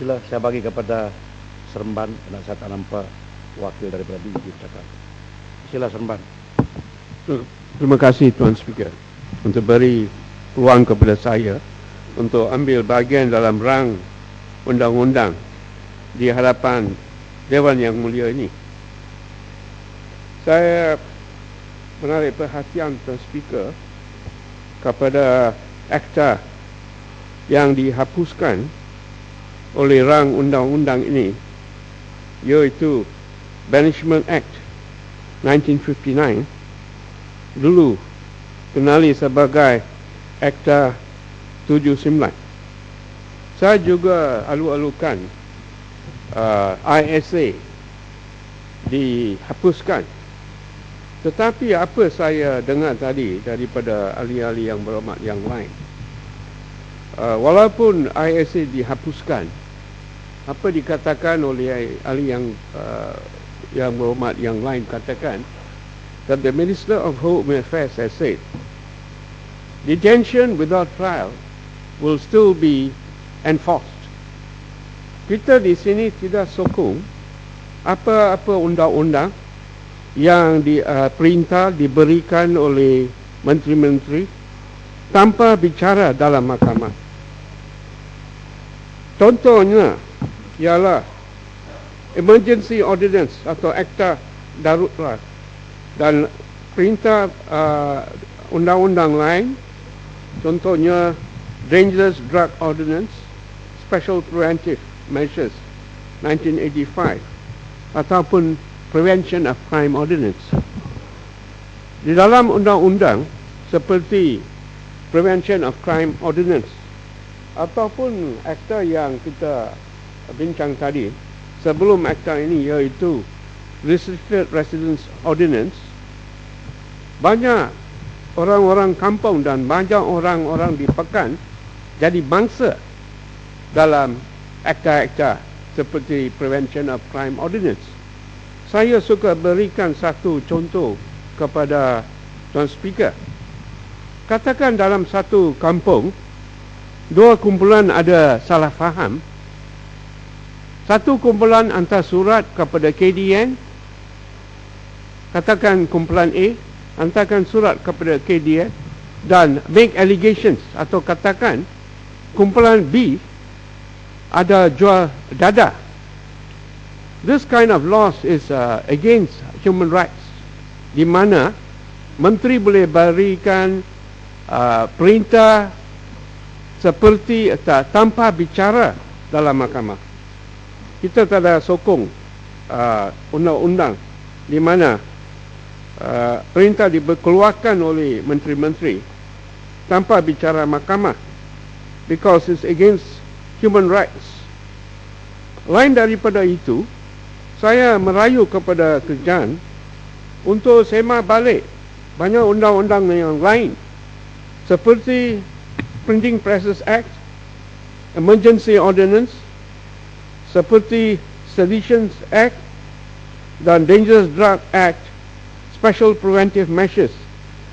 Sila saya bagi kepada Seremban dan saya tak nampak wakil daripada BG cakap. Sila Seremban. Terima kasih Tuan Speaker untuk beri peluang kepada saya untuk ambil bahagian dalam rang undang-undang di hadapan Dewan Yang Mulia ini. Saya menarik perhatian Tuan Speaker kepada akta yang dihapuskan oleh rang undang-undang ini iaitu Banishment Act 1959 dulu kenali sebagai Akta 79 saya juga alu-alukan uh, ISA dihapuskan. Tetapi apa saya dengar tadi daripada ahli-ahli yang berhormat yang lain? Uh, walaupun ISA dihapuskan apa dikatakan oleh ahli yang uh, yang berhormat yang lain katakan that the Minister of Home Affairs has said detention without trial will still be enforced. Kita di sini tidak sokong apa-apa undang-undang yang di, uh, perintah diberikan oleh menteri-menteri tanpa bicara dalam mahkamah. Contohnya ialah. Emergency ordinance atau akta darurat dan perintah uh, undang-undang lain contohnya dangerous drug ordinance special preventive measures 1985 ataupun prevention of crime ordinance. Di dalam undang-undang seperti prevention of crime ordinance ataupun akta yang kita bincang tadi sebelum akta ini iaitu Restricted Residence Ordinance banyak orang-orang kampung dan banyak orang-orang di pekan jadi bangsa dalam akta-akta seperti Prevention of Crime Ordinance. Saya suka berikan satu contoh kepada Tuan Speaker. Katakan dalam satu kampung dua kumpulan ada salah faham satu kumpulan hantar surat kepada KDN katakan kumpulan A hantarkan surat kepada KDN dan make allegations atau katakan kumpulan B ada jual dada. This kind of loss is uh, against human rights. Di mana menteri boleh berikan uh, perintah seperti tak, tanpa bicara dalam mahkamah. Kita ada sokong uh, undang-undang. Di mana uh, perintah dikeluarkan oleh menteri-menteri tanpa bicara mahkamah. Because it's against human rights. Lain daripada itu, saya merayu kepada kerajaan untuk sema balik banyak undang-undang yang lain. Seperti Printing Presses Act, Emergency Ordinance, seperti Seditions Act dan Dangerous Drug Act, Special Preventive Measures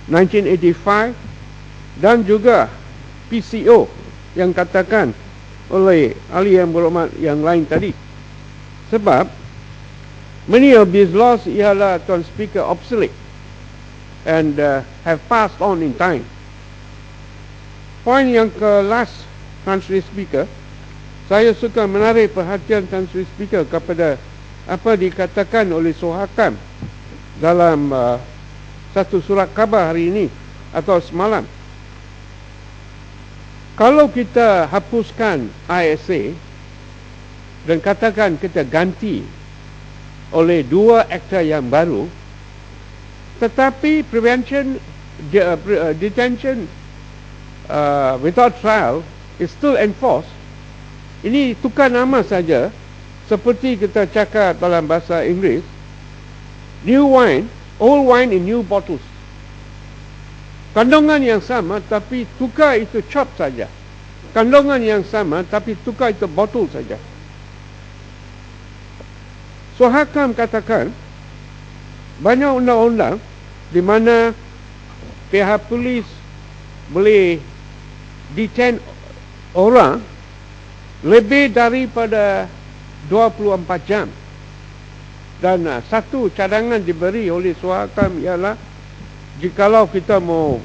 1985 dan juga PCO yang katakan oleh ahli yang berhormat yang lain tadi. Sebab many of these laws ialah Tuan Speaker obsolete and uh, have passed on in time poin yang ke last country speaker saya suka menarik perhatian country speaker kepada apa dikatakan oleh Sohakam dalam uh, satu surat khabar hari ini atau semalam. Kalau kita hapuskan ISA dan katakan kita ganti oleh dua akta yang baru tetapi prevention uh, uh, detention uh, without trial is still enforced ini tukar nama saja seperti kita cakap dalam bahasa Inggeris new wine old wine in new bottles. Kandungan yang sama tapi tukar itu chop saja. Kandungan yang sama tapi tukar itu botol saja. So hakam katakan banyak undang-undang di mana pihak polis boleh detain orang lebih daripada 24 jam. Dan uh, satu cadangan diberi oleh suhakam ialah jikalau kita mau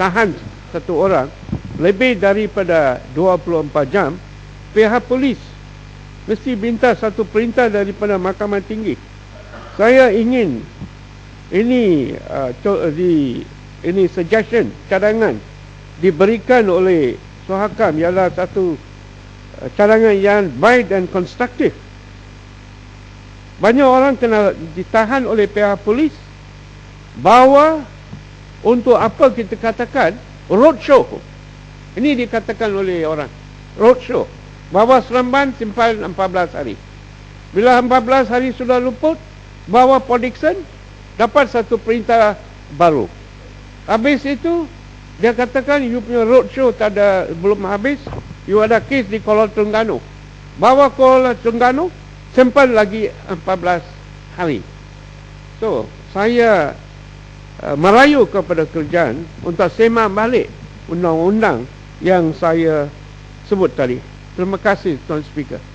tahan satu orang lebih daripada 24 jam pihak polis mesti minta satu perintah daripada mahkamah tinggi. Saya ingin ini uh, di ini suggestion cadangan diberikan oleh suhakam ialah satu cadangan yang baik dan konstruktif banyak orang kena ditahan oleh pihak polis bahawa untuk apa kita katakan roadshow. Ini dikatakan oleh orang. Roadshow. Bawa Seremban simpan 14 hari. Bila 14 hari sudah luput, bawa Podixon dapat satu perintah baru. Habis itu, dia katakan you punya roadshow tak ada, belum habis, you ada kes di Kuala Terengganu. Bawa Kuala Terengganu, simpan lagi 14 hari. So, saya uh, merayu kepada kerajaan untuk semak balik undang-undang yang saya sebut tadi. Terima kasih Tuan Speaker.